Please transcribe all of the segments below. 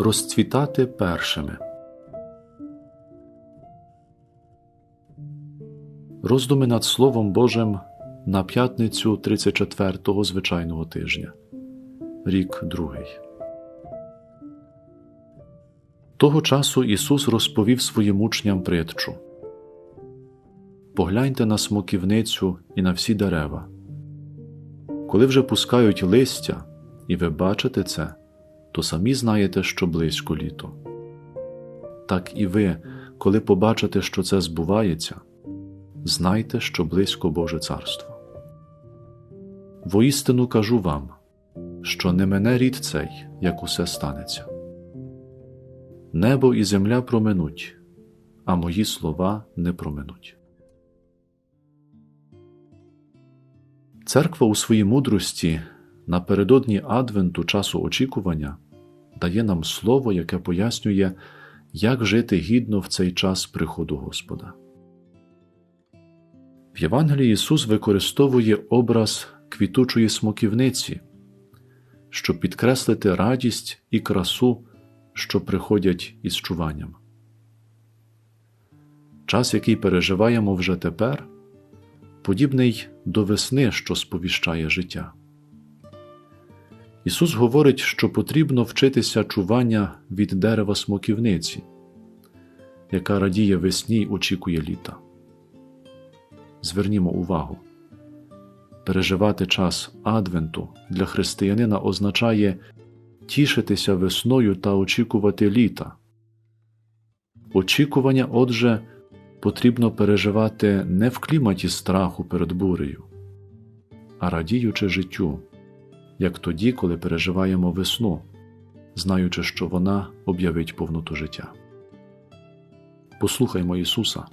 Розцвітати першими. Роздуми над Словом Божим на п'ятницю 34-го звичайного тижня. Рік другий. Того часу Ісус розповів своїм учням притчу. Погляньте на смоківницю і на всі дерева. Коли вже пускають листя, і ви бачите це, то самі знаєте, що близько літо. Так і ви, коли побачите, що це збувається, знайте, що близько Боже Царство. Воістину кажу вам, що не мене рід цей, як усе станеться. Небо і земля проминуть, а мої слова не проминуть. Церква у своїй мудрості напередодні Адвенту часу очікування дає нам слово, яке пояснює, як жити гідно в цей час приходу Господа. В Євангелії Ісус використовує образ квітучої смоківниці, щоб підкреслити радість і красу, що приходять із чуванням. Час, який переживаємо вже тепер, подібний до весни, що сповіщає життя. Ісус говорить, що потрібно вчитися чування від дерева смоківниці, яка радіє весні й очікує літа. Звернімо увагу. Переживати час Адвенту для християнина означає тішитися весною та очікувати літа. Очікування, отже, потрібно переживати не в кліматі страху перед бурею, а радіючи життю, як тоді, коли переживаємо весну, знаючи, що вона об'явить повноту життя. Послухаймо Ісуса.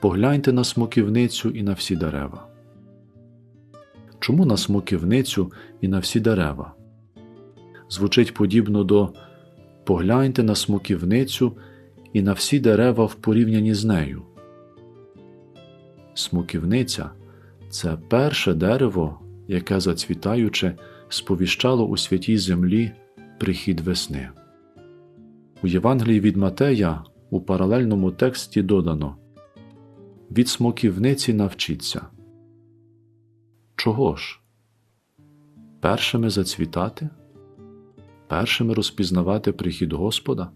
Погляньте на смоківницю і на всі дерева. Чому на смоківницю і на всі дерева? Звучить подібно до Погляньте на смоківницю і на всі дерева в порівнянні з нею. Смоківниця це перше дерево, яке, зацвітаючи, сповіщало у святій землі прихід весни. У Євангелії від Матея у паралельному тексті додано Від смоківниці навчіться. Чого ж? Першими зацвітати? Першими розпізнавати прихід Господа?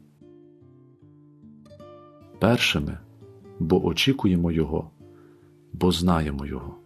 Першими, бо очікуємо Його, бо знаємо Його.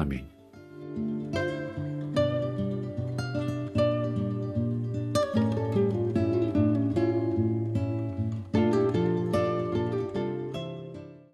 Амінь.